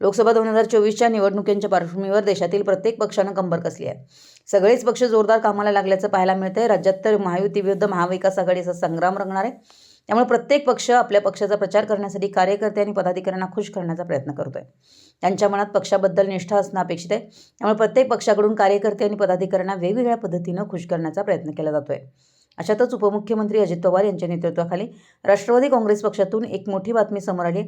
लोकसभा दोन हजार चोवीसच्या निवडणुकींच्या पार्श्वभूमीवर देशातील प्रत्येक पक्षानं कंबर कसली आहे. सगळेच पक्ष जोरदार कामाला लागल्याचं पाहायला मिळतंय. राज्यात तर महायुती विरुद्ध महाविकास आघाडीचा संग्राम रंगणार आहे. त्यामुळे प्रत्येक पक्ष आपल्या पक्षाचा प्रचार करण्यासाठी कार्यकर्ते आणि पदाधिकाऱ्यांना खुश करण्याचा प्रयत्न करतोय. त्यांच्या मनात पक्षाबद्दल निष्ठा असणं अपेक्षित आहे. त्यामुळे प्रत्येक पक्षाकडून कार्यकर्ते आणि पदाधिकाऱ्यांना वेगवेगळ्या पद्धतीनं खुश करण्याचा प्रयत्न केला जातोय. अशातच उपमुख्यमंत्री अजित पवार यांच्या नेतृत्वाखाली राष्ट्रवादी काँग्रेस पक्षातून एक मोठी बातमी समोर आली.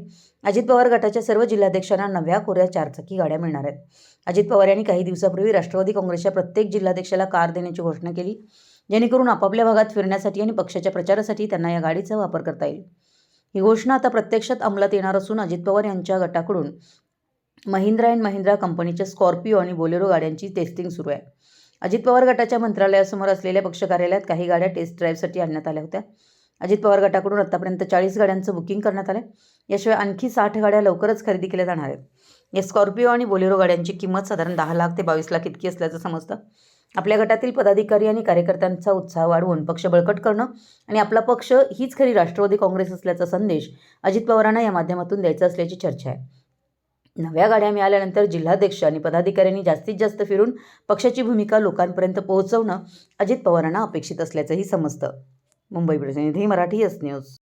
अजित पवार गटाच्या सर्व जिल्हाध्यक्षांना नव्या कोऱ्या चारचाकी गाड्या मिळणार आहेत. अजित पवार यांनी काही दिवसापूर्वी राष्ट्रवादी काँग्रेसच्या प्रत्येक जिल्हाध्यक्षाला कार देण्याची घोषणा केली जेणेकरून आपापल्या भागात फिरण्यासाठी आणि पक्षाच्या प्रचारासाठी त्यांना या गाडीचा वापर करता येईल. ही घोषणा आता प्रत्यक्षात अंमलात येणार असून अजित पवार यांच्या गटाकडून महिंद्रा अँड महिंद्रा कंपनीच्या स्कॉर्पिओ आणि बोलेरो गाड्यांची टेस्टिंग सुरू आहे. अजित पवार गटाच्या मंत्रालयासमोर असलेल्या पक्ष कार्यालयात काही गाड्या टेस्ट ड्राईव्हसाठी आणण्यात आल्या होत्या. अजित पवार गटाकडून आत्तापर्यंत चाळीस गाड्यांचं बुकिंग करण्यात आलं याशिवाय आणखी साठ गाड्या लवकरच खरेदी केल्या जाणार आहेत. या स्कॉर्पिओ आणि बोलेरो गाड्यांची किंमत साधारण दहा लाख ते बावीस लाख इतकी असल्याचं समजतं. आपल्या गटातील पदाधिकारी आणि कार्यकर्त्यांचा उत्साह वाढवून पक्ष बळकट करणं आणि आपला पक्ष हीच खरी राष्ट्रवादी काँग्रेस असल्याचा संदेश अजित पवारांना या माध्यमातून द्यायचा असल्याची चर्चा आहे. नव्या गाड्या मिळाल्यानंतर जिल्हाध्यक्ष आणि पदाधिकाऱ्यांनी जास्तीत जास्त फिरून पक्षाची भूमिका लोकांपर्यंत पोहोचवणं अजित पवारांना अपेक्षित असल्याचंही समजतं. मुंबई प्रतिनिधी मराठी एस न्यूज.